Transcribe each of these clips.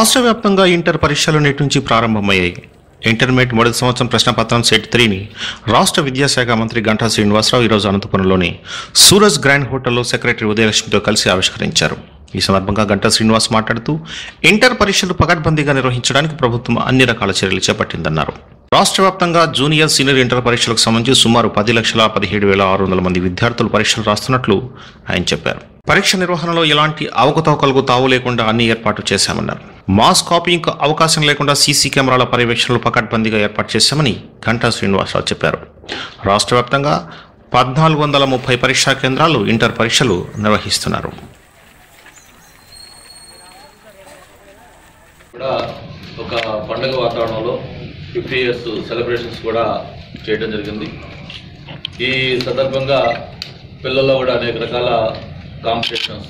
రాష్ట్ర వ్యాప్తంగా ఇంటర్ పరీక్షలు నేటి నుంచి ప్రారంభమయ్యాయి. ఇంటర్మీడియట్ మొదటి సంవత్సరం ప్రశ్నపత్రం సెట్ త్రీని రాష్ట్ర విద్యాశాఖ మంత్రి గంటా శ్రీనివాసరావు ఈరోజు అనంతపురంలోని సూరజ్ గ్రాండ్ హోటల్లో సెక్రటరీ ఉదయలక్ష్మితో కలిసి ఆవిష్కరించారు. ఈ సందర్భంగా గంటా శ్రీనివాస్ మాట్లాడుతూ ఇంటర్ పరీక్షలు పకడ్బందీగా నిర్వహించడానికి ప్రభుత్వం అన్ని రకాల చర్యలు చేపట్టిందన్నారు. రాష్ట్ర వ్యాప్తంగా జూనియర్ సీనియర్ ఇంటర్ పరీక్షలకు సంబంధించి సుమారు పది లక్షల పదిహేడు వేల ఆరు వందల మంది విద్యార్థులు పరీక్షలు రాస్తున్నట్లు ఆయన చెప్పారు. పరీక్ష నిర్వహణలో ఎలాంటి అవకతవకలకు తావు లేకుండా అన్ని ఏర్పాట్లు చేశామన్నారు. మాస్ కాపీయింగ్ అవకాశం లేకుండా సీసీ కెమెరాల పర్యవేక్షణలు పకడ్బందీగా ఏర్పాటు చేశామని ఘంటా శ్రీనివాసరావు చెప్పారు. రాష్ట్ర వ్యాప్తంగా పద్నాలుగు వందల ముప్పై పరీక్షా కేంద్రాలు ఇంటర్ పరీక్షలు నిర్వహిస్తున్నారు. కూడా ఒక పండుగ వాతావరణంలో ఫిఫ్టీ ఇయర్స్ సెలబ్రేషన్స్ కూడా చేయడం జరిగింది. ఈ సందర్భంగా పిల్లల్లో కూడా అనేక రకాల కాంపిటీషన్స్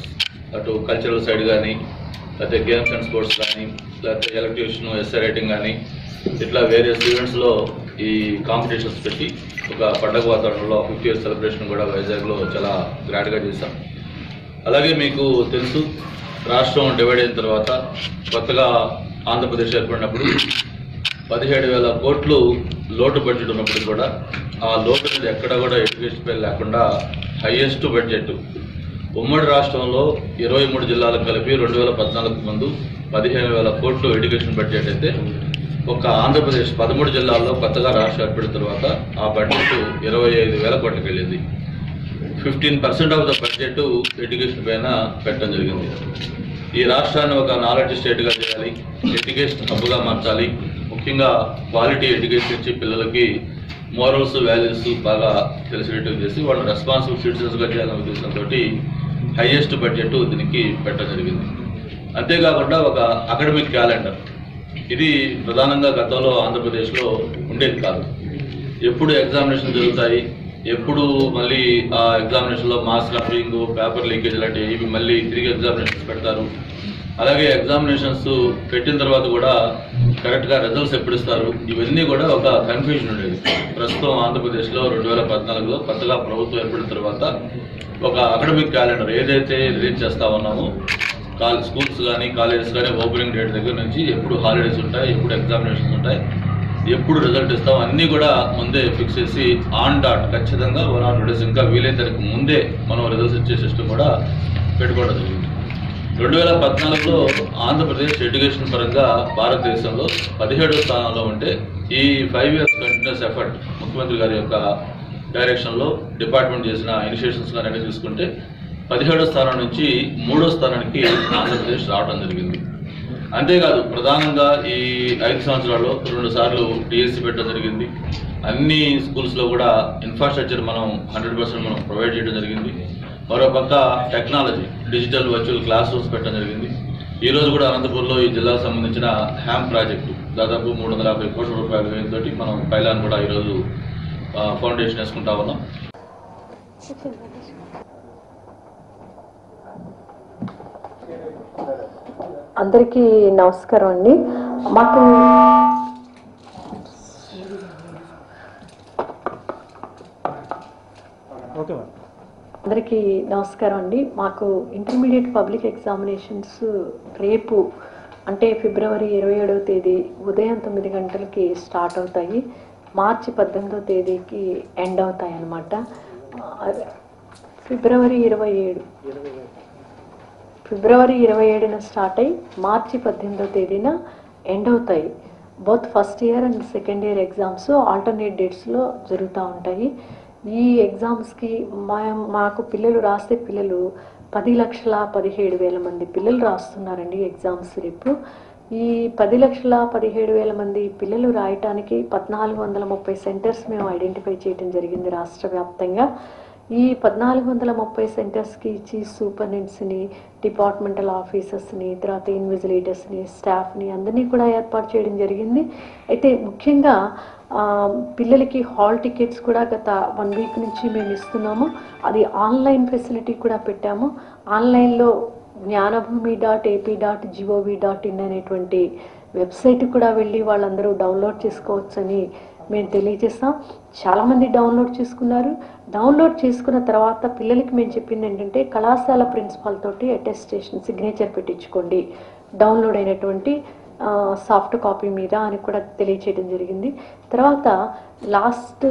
అటు కల్చరల్ సైడ్ కానీ లేకపోతే గేమ్స్ అండ్ స్పోర్ట్స్ కానీ లేకపోతే ఎలక్ట్రిషన్ ఎస్ఐ రైటింగ్ కానీ ఇట్లా వేరియస్ ఈవెంట్స్లో ఈ కాంపిటీషన్స్ పెట్టి ఒక పండగ వాతావరణంలో ఫిఫ్టీ ఇయర్స్ సెలబ్రేషన్ కూడా వైజాగ్లో చాలా గ్రాండ్గా చేశాం. అలాగే మీకు తెలుసు రాష్ట్రం డివైడ్ అయిన తర్వాత కొత్తగా ఆంధ్రప్రదేశ్ ఏర్పడినప్పుడు పదిహేడు వేల కోట్లు లోటు బడ్జెట్ ఉన్నప్పుడు కూడా ఆ లోటు అనేది ఎక్కడ కూడా ఎడ్యుకేషన్ పై లేకుండా హైయెస్ట్ బడ్జెట్ ఉమ్మడి రాష్ట్రంలో ఇరవై మూడు జిల్లాలకు కలిపి రెండు వేల పద్నాలుగు ముందు పదిహేను వేల కోట్లు ఎడ్యుకేషన్ బడ్జెట్ అయితే ఒక ఆంధ్రప్రదేశ్ పదమూడు జిల్లాల్లో కొత్తగా రాష్ట్రం ఏర్పడిన తర్వాత ఆ బడ్జెట్ ఇరవై ఐదు వేల కోట్లకు వెళ్ళింది. Fifteen percent of the budget education పైన పెట్టడం జరిగింది. ఈ రాష్ట్రాన్ని ఒక నాలెడ్జ్ స్టేట్గా చేయాలి ఎడ్యుకేషన్ హబ్గా మార్చాలి ముఖ్యంగా క్వాలిటీ ఎడ్యుకేషన్ ఇచ్చి పిల్లలకి మోరల్స్ వాల్యూస్ బాగా తెలిసేటట్టు చేసి వాళ్ళు రెస్పాన్సిబుల్ సిటిజన్స్గా చేయాలనే ఉద్దేశంతో హైయెస్ట్ బడ్జెట్ దీనికి పెట్టడం జరిగింది. అంతేకాకుండా ఒక అకాడమిక్ క్యాలెండర్ ఇది ప్రధానంగా గతంలో ఆంధ్రప్రదేశ్లో ఉండేది కాదు. ఎప్పుడు ఎగ్జామినేషన్ జరుగుతాయి ఎప్పుడు మళ్ళీ ఆ ఎగ్జామినేషన్లో మాస్ కాపీయింగ్ పేపర్ లీకేజ్ లాంటివి ఇవి మళ్ళీ తిరిగి ఎగ్జామినేషన్స్ పెడతారు. అలాగే ఎగ్జామినేషన్స్ పెట్టిన తర్వాత కూడా కరెక్ట్గా రిజల్ట్స్ ఎప్పుడు ఇస్తారు? ఇవన్నీ కూడా ఒక కన్ఫ్యూజన్ ఉండేది. ప్రస్తుతం ఆంధ్రప్రదేశ్లో రెండు వేల పద్నాలుగులో కొత్తగా ప్రభుత్వం ఏర్పడిన తర్వాత ఒక అకాడమిక్ క్యాలెండర్ ఏదైతే రిలీజ్ చేస్తా ఉన్నామో కాల్ స్కూల్స్ కానీ కాలేజెస్ కానీ ఓపెనింగ్ డేట్ దగ్గర నుంచి ఎప్పుడు హాలిడేస్ ఉంటాయి ఎప్పుడు ఎగ్జామినేషన్స్ ఉంటాయి ఎప్పుడు రిజల్ట్ ఇస్తాం అన్నీ కూడా ముందే ఫిక్స్ చేసి ఆన్ డాట్ ఖచ్చితంగా వన్ ఆర్ టూ డేస్ ఇంకా వీలైతే ముందే మనం రిజల్ట్స్ ఇచ్చే సిస్టమ్ కూడా పెట్టుకోవడం జరిగింది. రెండు వేల పద్నాలుగులో ఆంధ్రప్రదేశ్ ఎడ్యుకేషన్ పరంగా భారతదేశంలో పదిహేడో స్థానంలో ఉంటే ఈ ఫైవ్ ఇయర్స్ కంటిన్యూస్ ఎఫర్ట్ ముఖ్యమంత్రి గారి యొక్క డైరెక్షన్లో డిపార్ట్మెంట్ చేసిన ఇనిషియేషన్స్ కానీ చూసుకుంటే పదిహేడో స్థానం నుంచి మూడో స్థానానికి ఆంధ్రప్రదేశ్ రావడం జరిగింది. అంతేకాదు ప్రధానంగా ఈ ఐదు సంవత్సరాల్లో రెండు సార్లు డిఎస్సి పెట్టడం జరిగింది. అన్ని స్కూల్స్లో కూడా ఇన్ఫ్రాస్ట్రక్చర్ మనం హండ్రెడ్ పర్సెంట్ మనం ప్రొవైడ్ చేయడం జరిగింది. మరోపక్క technology. Digital virtual classrooms పెట్టడం జరిగింది. ఈ రోజు కూడా అనంతపూర్లో ఈ జిల్లాకు సంబంధించిన హ్యామ్ ప్రాజెక్టు దాదాపు మూడు వందల యాభై కోట్ల రూపాయల వ్యయంతో మనం పైలాన్ కూడా ఈరోజు ఫౌండేషన్ వేసుకుంటా ఉన్నాం. అందరికీ నమస్కారం అండి. మాకు అందరికీ నమస్కారం అండి. మాకు ఇంటర్మీడియట్ పబ్లిక్ ఎగ్జామినేషన్స్ రేపు అంటే ఫిబ్రవరి ఇరవై ఏడవ తేదీ ఉదయం తొమ్మిది గంటలకి స్టార్ట్ అవుతాయి. మార్చి పద్దెనిమిదవ తేదీకి ఎండ్ అవుతాయి అన్నమాట. ఫిబ్రవరి ఇరవై ఏడు. ఫిబ్రవరి ఇరవై ఏడున స్టార్ట్ అయ్యి మార్చి పద్దెనిమిదో తేదీన ఎండ్ అవుతాయి. Both first year and second year exams alternate డేట్స్లో జరుగుతూ ఉంటాయి. ఈ ఎగ్జామ్స్కి మా మాకు పిల్లలు రాసే పిల్లలు పది లక్షల పదిహేడు వేల మంది పిల్లలు రాస్తున్నారండి ఎగ్జామ్స్ రేపు. ఈ పది లక్షల పదిహేడు వేల మంది పిల్లలు రాయటానికి పద్నాలుగు వందల ముప్పై సెంటర్స్ మేము ఐడెంటిఫై చేయడం జరిగింది రాష్ట్ర వ్యాప్తంగా. ఈ పద్నాలుగు వందల ముప్పై సెంటర్స్కి చీఫ్ సూపరింటెండెంట్స్ని డిపార్ట్మెంటల్ ఆఫీసర్స్ని తర్వాత ఇన్విజిలేటర్స్ని స్టాఫ్ని అందరినీ కూడా ఏర్పాటు చేయడం జరిగింది. అయితే ముఖ్యంగా పిల్లలకి హాల్ టికెట్స్ కూడా గత వన్ వీక్ నుంచి మేము ఇస్తున్నాము. అది ఆన్లైన్ ఫెసిలిటీ కూడా పెట్టాము. ఆన్లైన్లో Jnanabhumi dot AP dot G O V dot in అనేటువంటి వెబ్సైట్ కూడా వెళ్ళి వాళ్ళందరూ డౌన్లోడ్ చేసుకోవచ్చని మేము తెలియజేస్తాం. చాలామంది డౌన్లోడ్ చేసుకున్నారు. డౌన్లోడ్ చేసుకున్న తర్వాత పిల్లలకి మేము చెప్పింది ఏంటంటే కళాశాల ప్రిన్సిపాల్ తోటి అటెస్టేషన్ సిగ్నేచర్ పెట్టించుకోండి. డౌన్లోడ్ అయినటువంటి సాఫ్ట్ కాపీ మీద అని కూడా తెలియచేయడం జరిగింది. తర్వాత last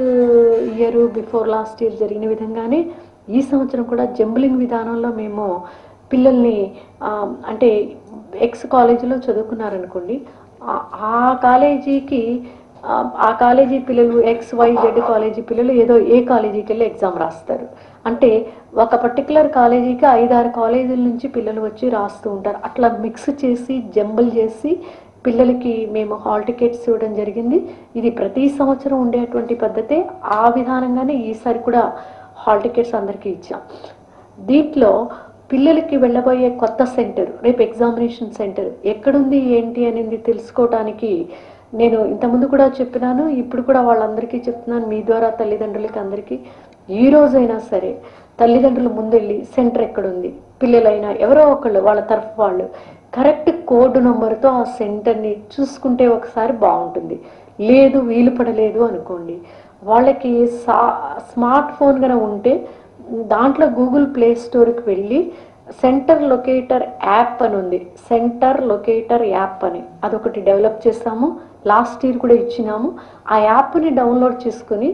year before last year జరిగిన విధంగానే ఈ సంవత్సరం కూడా జంబులింగ్ విధానంలో మేము పిల్లల్ని అంటే ఎక్స్ కాలేజీలో చదువుకున్నారనుకోండి ఆ కాలేజీకి ఆ, కాలేజీ పిల్లలు ఎక్స్ వై జెడ్ కాలేజీ పిల్లలు ఏదో ఏ కాలేజీకి వెళ్ళి ఎగ్జామ్ రాస్తారు. అంటే ఒక పర్టికులర్ కాలేజీకి ఐదారు కాలేజీల నుంచి పిల్లలు వచ్చి రాస్తూ ఉంటారు. అట్లా మిక్స్ చేసి జంబుల్ చేసి పిల్లలకి మేము హాల్ టికెట్స్ ఇవ్వడం జరిగింది. ఇది ప్రతి సంవత్సరం ఉండేటువంటి పద్ధతే. ఆ విధానంగానే ఈసారి కూడా హాల్ టికెట్స్ అందరికీ ఇచ్చాం. దీంట్లో పిల్లలకి వెళ్ళబోయే కొత్త సెంటర్ రేపు ఎగ్జామినేషన్ సెంటర్ ఎక్కడుంది ఏంటి అనేది తెలుసుకోవటానికి నేను ఇంతకుముందు కూడా చెప్పినాను ఇప్పుడు కూడా వాళ్ళందరికీ చెప్తున్నాను మీ ద్వారా తల్లిదండ్రులకి అందరికీ. ఈ రోజైనా సరే తల్లిదండ్రులు ముందెళ్ళి సెంటర్ ఎక్కడుంది? పిల్లలైనా ఎవరో ఒకళ్ళు వాళ్ళ తరఫు వాళ్ళు. కరెక్ట్ కోడ్ నెంబర్తో ఆ సెంటర్ని చూసుకుంటే ఒకసారి బాగుంటుంది. లేదు వీలు పడలేదు అనుకోండి. వాళ్ళకి సా స్మార్ట్ ఫోన్ కనుక ఉంటే దాంట్లో గూగుల్ ప్లే స్టోర్కి వెళ్ళి సెంటర్ లొకేటర్ యాప్ అని ఉంది. సెంటర్ లొకేటర్ యాప్ అని. అదొకటి డెవలప్ చేస్తాము. లాస్ట్ ఇయర్ కూడా ఇచ్చినాము. ఆ యాప్ని డౌన్లోడ్ చేసుకుని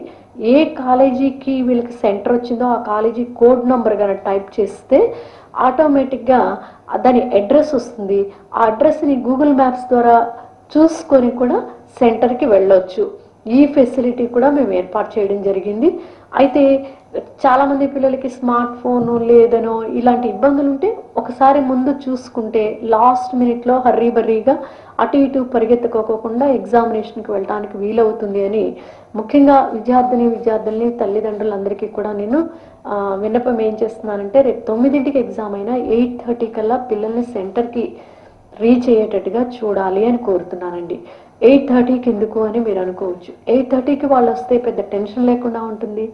ఏ కాలేజీకి వీళ్ళకి సెంటర్ వచ్చిందో ఆ కాలేజీ కోడ్ నెంబర్ కనుక టైప్ చేస్తే ఆటోమేటిక్గా దాని అడ్రస్ వస్తుంది. ఆ అడ్రస్ని గూగుల్ మ్యాప్స్ ద్వారా చూసుకొని కూడా సెంటర్కి వెళ్ళొచ్చు. ఈ ఫెసిలిటీ కూడా మేము ఏర్పాటు చేయడం జరిగింది. అయితే చాలామంది పిల్లలకి స్మార్ట్ ఫోను లేదనో ఇలాంటి ఇబ్బందులు ఉంటే ఒకసారి ముందు చూసుకుంటే లాస్ట్ మినిట్లో హర్రీ బర్రీగా అటు ఇటు పరిగెత్తుకోకుండా ఎగ్జామినేషన్కి వెళ్ళడానికి వీలవుతుంది అని ముఖ్యంగా విద్యార్థిని విద్యార్థుల్ని తల్లిదండ్రులందరికీ కూడా నేను విన్నపం ఏం చేస్తున్నానంటే రేపు తొమ్మిదింటికి ఎగ్జామ్ అయినా ఎయిట్ థర్టీ కల్లా పిల్లల్ని సెంటర్కి రీచ్ అయ్యేటట్టుగా చూడాలి అని కోరుతున్నానండి. ఎయిట్ థర్టీకి ఎందుకు అని మీరు అనుకోవచ్చు. ఎయిట్ థర్టీకి వాళ్ళు వస్తే పెద్ద టెన్షన్ లేకుండా ఉంటుంది.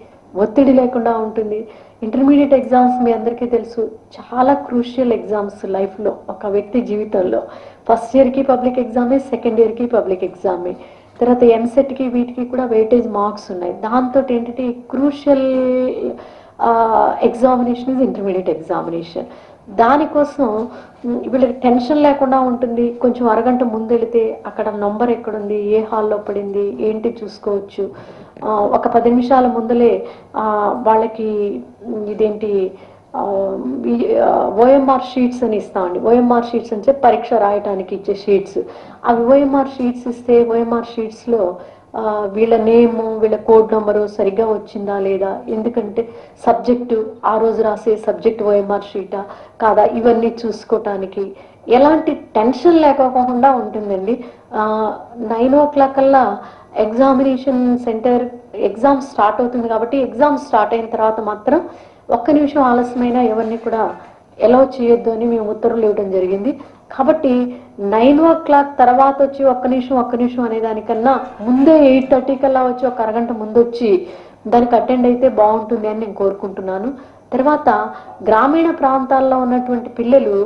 ఒత్తిడి లేకుండా ఉంటుంది. ఇంటర్మీడియట్ ఎగ్జామ్స్ మీ అందరికీ తెలుసు. చాలా క్రూషియల్ ఎగ్జామ్స్ లైఫ్లో ఒక వ్యక్తి జీవితంలో. ఫస్ట్ ఇయర్కి పబ్లిక్ ఎగ్జామే సెకండ్ ఇయర్కి పబ్లిక్ ఎగ్జామే తర్వాత ఎంసెట్కి వీటికి కూడా వెయిటేజ్ మార్క్స్ ఉన్నాయి. దాంతో ఏంటంటే crucial examination is intermediate examination దానికోసం వీళ్ళకి టెన్షన్ లేకుండా ఉంటుంది. కొంచెం అరగంట ముందు వెళితే అక్కడ నంబర్ ఎక్కడుంది ఏ హాల్లో పడింది ఏంటి చూసుకోవచ్చు. ఆ, ఒక పది నిమిషాల ముందలే ఆ, వాళ్ళకి ఇదేంటి ఓఎంఆర్ షీట్స్ అని ఇస్తామండి. ఓఎంఆర్ షీట్స్ అంటే పరీక్ష రాయటానికి ఇచ్చే షీట్స్. అవి ఓఎంఆర్ షీట్స్ ఇస్తే ఓఎంఆర్ షీట్స్లో వీళ్ళ నేమ్ వీళ్ళ కోడ్ నెంబరు సరిగ్గా వచ్చిందా లేదా? ఎందుకంటే సబ్జెక్టు ఆ రోజు రాసే సబ్జెక్ట్ ఓఎంఆర్ షీటా కాదా? ఇవన్నీ చూసుకోవటానికి ఎలాంటి టెన్షన్ లేకోకుండా ఉంటుందండి. నైన్ ఓ క్లాక్ కల్లా ఎగ్జామినేషన్ సెంటర్ ఎగ్జామ్ స్టార్ట్ అవుతుంది కాబట్టి ఎగ్జామ్ స్టార్ట్ అయిన తర్వాత మాత్రం ఒక్క నిమిషం ఆలస్యమైనా ఎవరిని కూడా ఎలా చేయొద్దు అని మేము ఉత్తర్వులు ఇవ్వడం జరిగింది. కాబట్టి నైన్ ఓ క్లాక్ తర్వాత వచ్చి ఒక్క నిమిషం ఒక్క నిమిషం అనే దానికన్నా ముందే ఎయిట్ థర్టీ కల్లా వచ్చి ఒక అరగంట ముందు వచ్చి దానికి అటెండ్ అయితే బాగుంటుంది అని నేను కోరుకుంటున్నాను. తర్వాత గ్రామీణ ప్రాంతాల్లో ఉన్నటువంటి పిల్లలు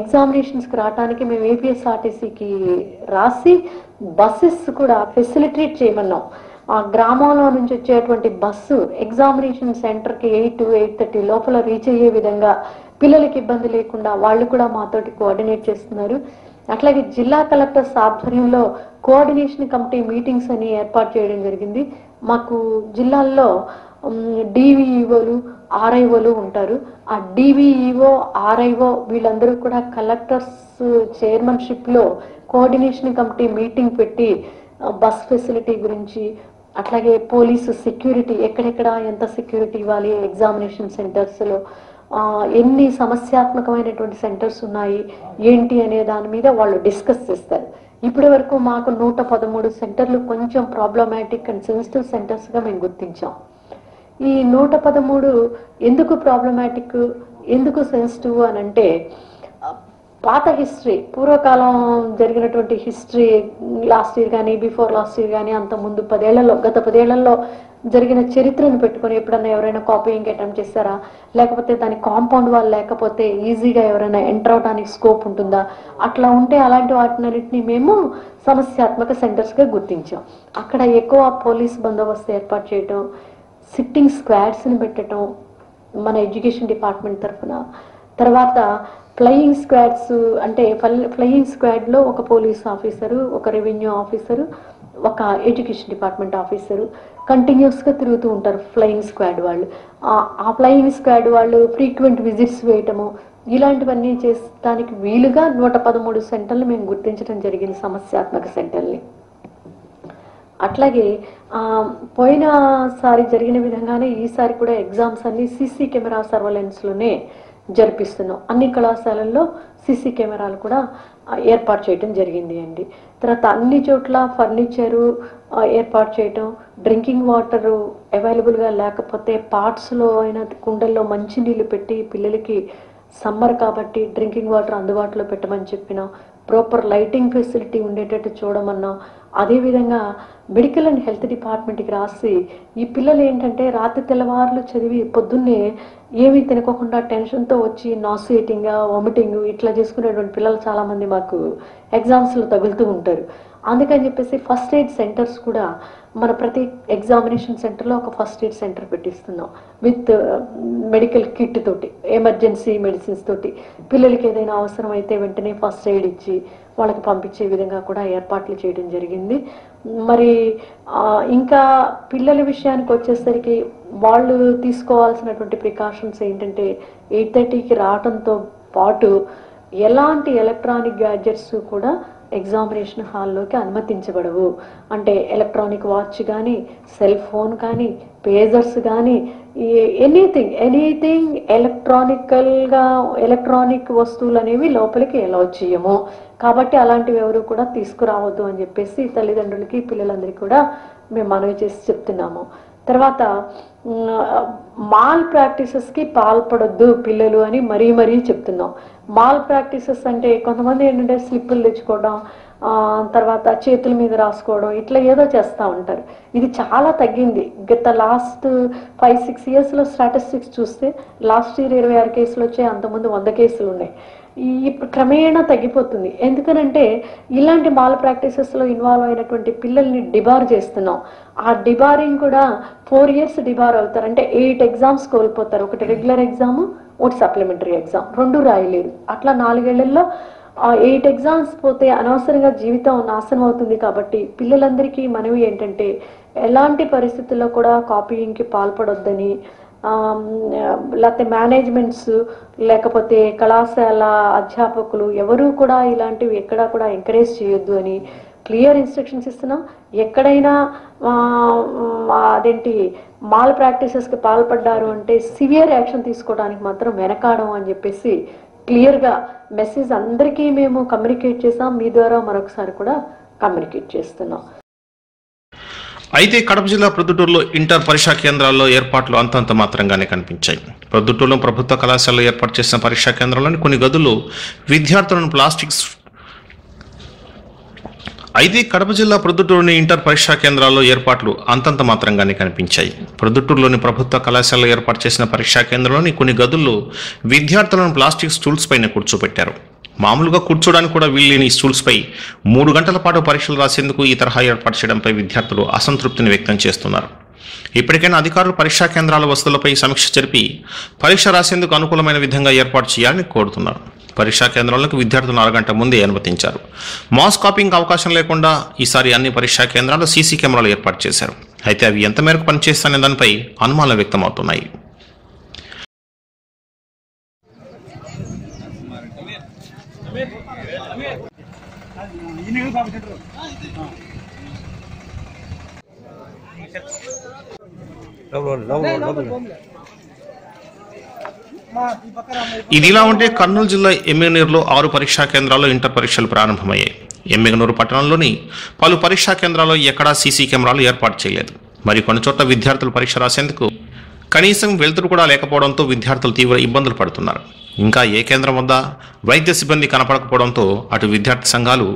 ఎగ్జామినేషన్స్కి రావడానికి మేము ఏపీఎస్ఆర్టీసీకి రాసి బస్సెస్ కూడా ఫెసిలిటేట్ చేయమన్నాం. ఆ గ్రామంలో నుంచి వచ్చేటువంటి బస్సు ఎగ్జామినేషన్ సెంటర్కి ఎయిట్ ఎయిట్ థర్టీ లోపల రీచ్ అయ్యే విధంగా పిల్లలకి ఇబ్బంది లేకుండా వాళ్ళు కూడా మాతోటి కోఆర్డినేట్ చేస్తున్నారు. అట్లాగే జిల్లా కలెక్టర్స్ ఆధ్వర్యంలో కోఆర్డినేషన్ కమిటీ మీటింగ్స్ అని ఏర్పాటు చేయడం జరిగింది. మాకు జిల్లాల్లో డివిఈఓలు ఆర్ఐఓలు ఉంటారు. ఆ డివిఈఓ ఆర్ఐఓ వీళ్ళందరూ కూడా కలెక్టర్స్ చైర్మన్షిప్లో కోఆర్డినేషన్ కమిటీ మీటింగ్ పెట్టి బస్ ఫెసిలిటీ గురించి అట్లాగే పోలీసు సెక్యూరిటీ ఎక్కడెక్కడ ఎంత సెక్యూరిటీ ఇవ్వాలి ఎగ్జామినేషన్ సెంటర్స్లో ఎన్ని సమస్యాత్మకమైనటువంటి సెంటర్స్ ఉన్నాయి ఏంటి అనే దాని మీద వాళ్ళు డిస్కస్ చేస్తారు. ఇప్పటి వరకు మాకు నూట పదమూడు సెంటర్లు కొంచెం ప్రాబ్లమాటిక్ అండ్ సెన్సిటివ్ సెంటర్స్గా మేము గుర్తించాం. ఈ నూట పదమూడు ఎందుకు ప్రాబ్లమాటిక్ ఎందుకు సెన్సిటివ్ అని అంటే పాత హిస్టరీ పూర్వకాలం జరిగినటువంటి హిస్టరీ లాస్ట్ ఇయర్ కానీ బిఫోర్ లాస్ట్ ఇయర్ కానీ అంత ముందు పదేళ్ళలో గత పదేళ్ళలో జరిగిన చరిత్రను పెట్టుకొని ఎప్పుడన్నా ఎవరైనా కాపీయింగ్ అటెంప్ట్ చేస్తారా లేకపోతే దాని కాంపౌండ్ వాళ్ళు లేకపోతే ఈజీగా ఎవరైనా ఎంటర్ అవడానికి స్కోప్ ఉంటుందా? అట్లా ఉంటే అలాంటి వాటినన్నింటినీ మేము సమస్యాత్మక సెంటర్స్గా గుర్తించాం. అక్కడ ఎక్కువ పోలీస్ బందోబస్తు ఏర్పాటు చేయటం సిట్టింగ్ స్క్వాడ్స్ని పెట్టడం మన ఎడ్యుకేషన్ డిపార్ట్మెంట్ తరఫున. తర్వాత ఫ్లయింగ్ స్క్వాడ్స్ అంటే ఫ్లయింగ్ స్క్వాడ్లో ఒక పోలీస్ ఆఫీసరు ఒక రెవెన్యూ ఆఫీసరు ఒక ఎడ్యుకేషన్ డిపార్ట్మెంట్ ఆఫీసరు కంటిన్యూస్గా తిరుగుతూ ఉంటారు ఫ్లయింగ్ స్క్వాడ్ వాళ్ళు. ఆ- ఫ్లయింగ్ స్క్వాడ్ వాళ్ళు ఫ్రీక్వెంట్ విజిట్స్ వేయటము ఇలాంటివన్నీ చేస్తానికి వీలుగా నూట పదమూడు సెంటర్లు మేము గుర్తించడం జరిగింది సమస్యాత్మక సెంటర్ని. అట్లాగే పోయినసారి జరిగిన విధంగానే ఈసారి కూడా ఎగ్జామ్స్ అన్ని సీసీ కెమెరా సర్వలెన్స్లోనే జరిపిస్తున్నాం. అన్ని కళాశాలల్లో సీసీ కెమెరాలు కూడా ఏర్పాటు చేయడం జరిగింది అండి. తర్వాత అన్ని చోట్ల ఫర్నిచరు ఏర్పాటు చేయటం డ్రింకింగ్ వాటర్ అవైలబుల్గా లేకపోతే పార్ట్స్లో అయిన కుండల్లో మంచినీళ్ళు పెట్టి పిల్లలకి సమ్మర్ కాబట్టి డ్రింకింగ్ వాటర్ అందుబాటులో పెట్టమని చెప్పినాం. ప్రాపర్ లైటింగ్ ఫెసిలిటీ ఉండేటట్టు చూడమన్నాం అదేవిధంగా మెడికల్ అండ్ హెల్త్ డిపార్ట్మెంట్కి రాసి ఈ పిల్లలు ఏంటంటే రాత్రి తెల్లవారులు చదివి పొద్దున్నే ఏమీ తినకోకుండా టెన్షన్తో వచ్చి నాసియేటింగ్ వామిటింగ్ ఇట్లా చేసుకునేటువంటి పిల్లలు చాలామంది మాకు ఎగ్జామ్స్లో తగులుతూ ఉంటారు. అందుకని చెప్పేసి ఫస్ట్ ఎయిడ్ సెంటర్స్ కూడా మన ప్రతి ఎగ్జామినేషన్ సెంటర్లో ఒక ఫస్ట్ ఎయిడ్ సెంటర్ పెట్టిస్తున్నాం. విత్ మెడికల్ కిట్ తోటి ఎమర్జెన్సీ మెడిసిన్స్ తోటి. పిల్లలకి ఏదైనా అవసరం అయితే వెంటనే ఫస్ట్ ఎయిడ్ ఇచ్చి వాళ్ళకి పంపించే విధంగా కూడా ఏర్పాట్లు చేయడం జరిగింది. మరి ఇంకా పిల్లల విషయానికి వచ్చేసరికి వాళ్ళు తీసుకోవాల్సినటువంటి ప్రికాషన్స్ ఏంటంటే ఎయిట్ థర్టీకి రావడంతో పాటు ఎలాంటి ఎలక్ట్రానిక్ గ్యాడ్జెట్స్ కూడా ఎగ్జామినేషన్ హాల్లోకి అనుమతించబడవు. అంటే ఎలక్ట్రానిక్ వాచ్ కానీ సెల్ ఫోన్ కానీ పేజర్స్ కానీ ఎనీథింగ్ ఎనీథింగ్ ఎలక్ట్రానికల్గా ఎలక్ట్రానిక్ వస్తువులు అనేవి లోపలికి ఎలా చేయము. కాబట్టి అలాంటివి ఎవరు కూడా తీసుకురావద్దు అని చెప్పేసి తల్లిదండ్రులకి పిల్లలందరికీ కూడా మేము మనవి చేసి చెప్తున్నాము. తర్వాత మాల్ ప్రాక్టీసెస్కి పాల్పడొద్దు పిల్లలు అని మరీ మరీ చెప్తున్నాం. మాల్ ప్రాక్టీసెస్ అంటే కొంతమంది ఏంటంటే స్లిప్పులు తెచ్చుకోవడం తర్వాత చేతుల మీద రాసుకోవడం ఇట్లా ఏదో చేస్తూ ఉంటారు. ఇది చాలా తగ్గింది. గత లాస్ట్ ఫైవ్ సిక్స్ ఇయర్స్లో స్టాటిస్టిక్స్ చూస్తే లాస్ట్ ఇయర్ ఇరవై ఆరు కేసులు వచ్చాయి అంతకుముందు వంద కేసులు ఉన్నాయి ఈ ఇప్పుడు క్రమేణా తగ్గిపోతుంది. ఎందుకనంటే ఇలాంటి బాల ప్రాక్టీసెస్లో ఇన్వాల్వ్ అయినటువంటి పిల్లల్ని డిబార్ చేస్తున్నాం. ఆ డిబారింగ్ కూడా ఫోర్ ఇయర్స్ డిబార్ అవుతారు. అంటే ఎయిట్ ఎగ్జామ్స్ కోల్పోతారు. ఒకటి రెగ్యులర్ ఎగ్జామ్ ఒకటి సప్లిమెంటరీ ఎగ్జామ్. రెండు రాయలేరు. అట్లా నాలుగేళ్ళలో ఆ ఎయిట్ ఎగ్జామ్స్ పోతే అనవసరంగా జీవితం నాశనం అవుతుంది కాబట్టి పిల్లలందరికీ మనవి ఏంటంటే ఎలాంటి పరిస్థితుల్లో కూడా కాపీయింగ్కి పాల్పడొద్దని లేకపోతే మేనేజ్మెంట్స్ లేకపోతే కళాశాల అధ్యాపకులు ఎవరూ కూడా ఇలాంటివి ఎక్కడా కూడా ఎంకరేజ్ చేయొద్దు అని క్లియర్ ఇన్స్ట్రక్షన్స్ ఇస్తున్నాం. ఎక్కడైనా అదేంటి మాల్ ప్రాక్టీసెస్కి పాల్పడ్డారు అంటే సివియర్ యాక్షన్ తీసుకోవడానికి మాత్రం వెనకాడం అని చెప్పేసి క్లియర్గా మెసేజ్ అందరికీ మేము కమ్యూనికేట్ చేసాం. మీ ద్వారా మరొకసారి కూడా కమ్యూనికేట్ చేస్తున్నాం. అయితే కడప జిల్లా ప్రొద్దుటూరులో ఇంటర్ పరీక్షా కేంద్రాల్లో ఏర్పాట్లు అంతంత మాత్రంగానే కనిపించాయి. ప్రొద్దుటూరులో ప్రభుత్వ కళాశాలలో ఏర్పాటు చేసిన పరీక్షా కేంద్రంలోని కొన్ని గదులు విద్యార్థులను ప్లాస్టిక్స్ అయితే కడప జిల్లా ప్రొద్దుటూరుని ఇంటర్ పరీక్షా కేంద్రాల్లో ఏర్పాట్లు అంతంత మాత్రంగానే కనిపించాయి. ప్రొద్దుటూరులోని ప్రభుత్వ కళాశాలలో ఏర్పాటు చేసిన పరీక్షా కేంద్రంలోని కొన్ని గదుల్లో విద్యార్థులను ప్లాస్టిక్ స్టూల్స్ పైన కూర్చోబెట్టారు మామూలుగా కూర్చోడానికి కూడా వీల్లేని స్టూల్స్పై మూడు గంటల పాటు పరీక్షలు రాసేందుకు ఈ తరహా ఏర్పాటు చేయడంపై విద్యార్థులు అసంతృప్తిని వ్యక్తం చేస్తున్నారు. ఇప్పటికైనా అధికారులు పరీక్షా కేంద్రాల వసతులపై సమీక్ష జరిపి పరీక్ష రాసేందుకు అనుకూలమైన విధంగా ఏర్పాటు చేయాలని కోరుతున్నారు. పరీక్షా కేంద్రాలకు విద్యార్థులను అరగంట ముందే అనుమతించారు. మాస్ కాపింగ్ అవకాశం లేకుండా ఈసారి అన్ని పరీక్షా కేంద్రాలు సీసీ కెమెరాలు ఏర్పాటు చేశారు. అయితే అవి ఎంత మేరకు పనిచేస్తాయనే దానిపై అనుమానాలు వ్యక్తమవుతున్నాయి. ఇదిలా ఉంటే కర్నూలు జిల్లా ఎమ్మెనూరులో ఆరు పరీక్షా కేంద్రాల్లో ఇంటర్ పరీక్షలు ప్రారంభమయ్యాయి. ఎమ్మెగనూరు పట్టణంలోని పలు పరీక్షా కేంద్రాల్లో ఎక్కడా సీసీ కెమెరాలు ఏర్పాటు చేయలేదు. మరి కొన్ని చోట్ల విద్యార్థులు పరీక్ష రాసేందుకు కనీసం వెలుతురు కూడా లేకపోవడంతో విద్యార్థులు తీవ్ర ఇబ్బందులు పడుతున్నారు. ఇంకా ఏ కేంద్రం వద్ద వైద్య సిబ్బంది కనపడకపోవడంతో అటు విద్యార్థి సంఘాలు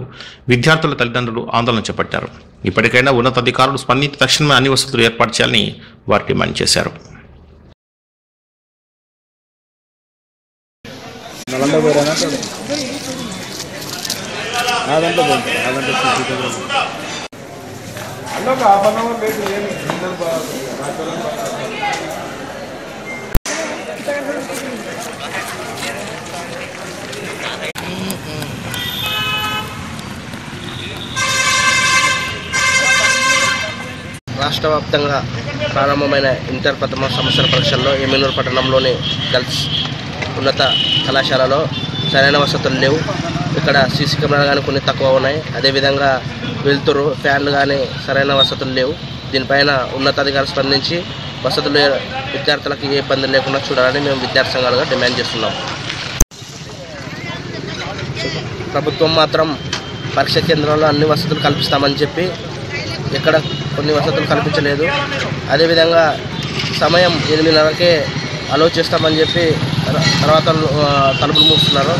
విద్యార్థుల తల్లిదండ్రులు ఆందోళన చేపట్టారు. ఇప్పటికైనా ఉన్నతాధికారులు స్పందించి తక్షణమే అన్ని వసతులు ఏర్పాటు చేయాలని వారు డిమాండ్ చేశారు. నలంద ఒక హాఫ్ అన్ అవర్ లేట్ ఏమి రాష్ట్ర వ్యాప్తంగా ప్రారంభమైన ఇంటర్ ప్రథమ సంవత్సర పరీక్షల్లో ఎమ్మెనూరు పట్టణంలోని గర్ల్స్ ఉన్నత కళాశాలలో సరైన వసతులు లేవు. ఇక్కడ సీసీ కెమెరాలు కానీ కొన్ని తక్కువ ఉన్నాయి. అదేవిధంగా వెలుతురు ఫ్యాన్లు కానీ సరైన వసతులు లేవు. దీనిపైన ఉన్నతాధికారులు స్పందించి వసతులు విద్యార్థులకు ఏ ఇబ్బంది లేకుండా చూడాలని మేము విద్యార్థి సంఘాలుగా డిమాండ్ చేస్తున్నాం. ప్రభుత్వం మాత్రం పరీక్ష కేంద్రంలో అన్ని వసతులు కల్పిస్తామని చెప్పి ఎక్కడ కొన్ని వసతులు కల్పించలేదు. అదేవిధంగా సమయం ఎనిమిదిన్నరకే అలో చేస్తామని చెప్పి తర్వాత తలుపులు మూస్తున్నారు.